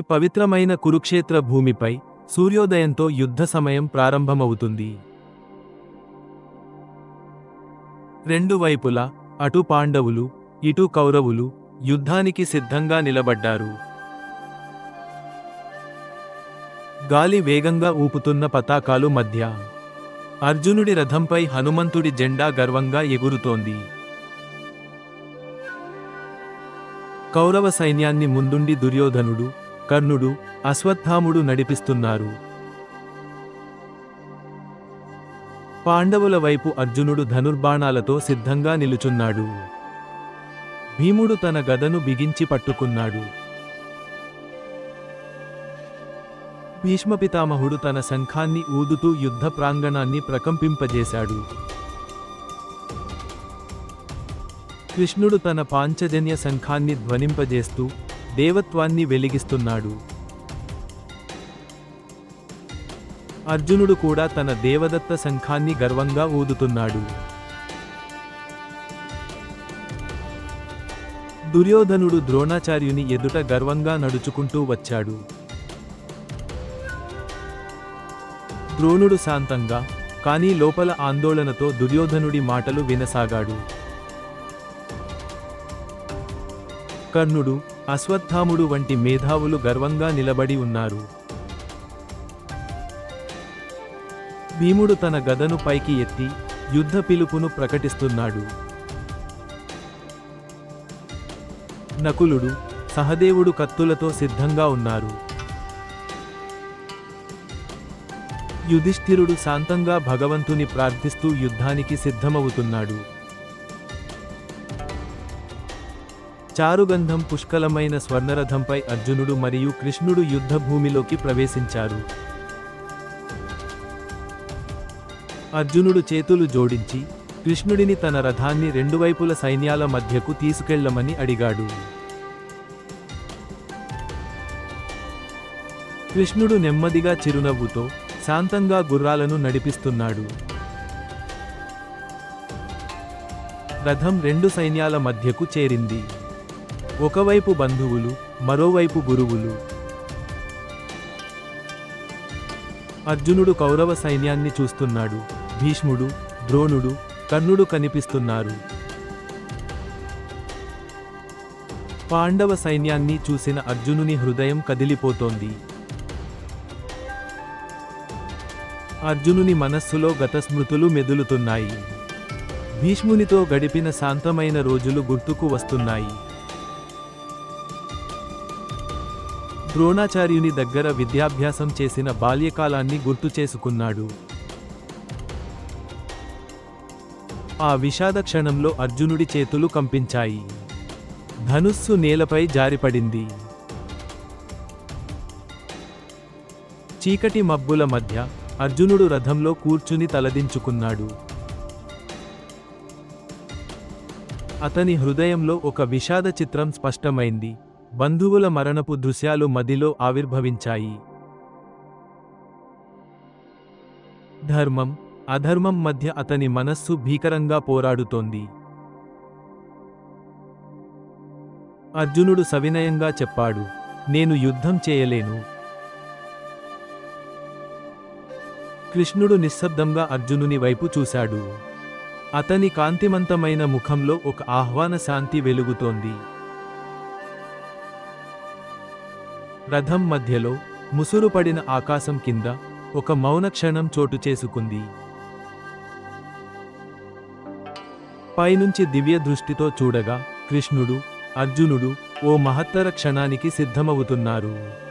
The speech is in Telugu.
పవిత్రమైన కురుక్షేత్ర భూమిపై సూర్యోదయంతో యుద్ధ సమయం ప్రారంభమవుతుంది. రెండు వైపులా అటు పాండవులు ఇటు కౌరవులు యుద్ధానికి సిద్ధంగా నిలబడ్డారు. గాలి వేగంగా ఊపుతున్న పతాకాలు మధ్య అర్జునుడి రథంపై హనుమంతుడి జెండా గర్వంగా ఎగురుతోంది. కౌరవ సైన్యాన్ని ముందుండి దుర్యోధనుడు కర్ణుడు అశ్వత్థాముడు నడిపిస్తున్నారు. పాండవుల వైపు అర్జునుడు ధనుర్బాణాలతో సిద్ధంగా నిలుచున్నాడు. భీముడు తన గదను బిగించి పట్టుకున్నాడు. భీష్మపితామహుడు తన శంఖాన్ని ఊదుతూ యుద్ధ ప్రాంగణాన్ని ప్రకంపింపజేశాడు. కృష్ణుడు తన పాంచజన్య శంఖాన్ని ధ్వనింపజేస్తూ దేవత్వాన్ని వెలిగిస్తున్నాడు. అర్జునుడు కూడా తన దేవదత్త శంఖాన్ని గర్వంగా ఊదుతున్నాడు. దుర్యోధనుడు ద్రోణాచార్యుని ఎదుట గర్వంగా నడుచుకుంటూ వచ్చాడు. ద్రోణుడు శాంతంగా కానీ లోపల ఆందోళనతో దుర్యోధనుడి మాటలు వినసాగాడు. కర్ణుడు అశ్వత్థాముడు వంటి మేధావులు గర్వంగా నిలబడి ఉన్నారు. భీముడు తన గదను పైకి ఎత్తి యుద్ధ పిలుపును ప్రకటిస్తున్నాడు. నకులుడు సహదేవుడు కత్తులతో సిద్ధంగా ఉన్నారు. యుధిష్ఠిరుడు శాంతంగా భగవంతుని ప్రార్థిస్తూ యుద్ధానికి సిద్ధమవుతున్నాడు. చారుగంధం పుష్కలమైన స్వర్ణరథంపై అర్జునుడు మరియు కృష్ణుడు యుద్ధభూమిలోకి ప్రవేశించారు. అర్జునుడు చేతులు జోడించి కృష్ణుడిని తన రథాన్ని రెండు వైపుల సైన్యాల మధ్యకు తీసుకెళ్ళమని అడిగాడు. కృష్ణుడు నెమ్మదిగా చిరునవ్వుతో శాంతంగా గుర్రాలను నడిపిస్తున్నాడు. రథం రెండు సైన్యాల మధ్యకు చేరింది. ఒకవైపు బంధువులు మరోవైపు గురువులు. అర్జునుడు కౌరవ సైన్యాన్ని చూస్తున్నాడు. భీష్ముడు ద్రోణుడు కర్ణుడు కనిపిస్తున్నారు. పాండవ సైన్యాన్ని చూసిన అర్జునుని హృదయం కదిలిపోతోంది. అర్జునుని మనస్సులో గత స్మృతులు మెదులుతున్నాయి. భీష్మునితో గడిపిన శాంతమైన రోజులు గుర్తుకు వస్తున్నాయి. ద్రోణాచార్యుని దగ్గర విద్యాభ్యాసం చేసిన బాల్యకాలాన్ని గుర్తు చేసుకున్నాడు. ఆ విషాద క్షణంలో అర్జునుడి చేతులు కంపించాయి. ధనుస్సు నేలపై జారిపడింది. చీకటి మబ్బుల మధ్య అర్జునుడు రథంలో కూర్చుని తలదించుకున్నాడు. అతని హృదయంలో ఒక విషాద చిత్రం స్పష్టమైంది. బంధువుల మరణపు దృశ్యాలు మదిలో ఆవిర్భవించాయి. ధర్మం అధర్మం మధ్య అతని మనస్సు భీకరంగా పోరాడుతోంది. అర్జునుడు సవినయంగా చెప్పాడు నేను యుద్ధం చేయలేను. కృష్ణుడు నిశ్శబ్దంగా అర్జునుని వైపు చూశాడు. అతని కాంతిమంతమైన ముఖంలో ఒక ఆహ్వాన శాంతి వెలుగుతోంది. రథం మధ్యలో ముసురుపడిన ఆకాశం కింద ఒక మౌన క్షణం చోటు చేసుకుంది. పైనుంచి దివ్య దృష్టితో చూడగా కృష్ణుడు అర్జునుడు ఓ మహత్తర క్షణానికి సిద్ధమవుతున్నారు.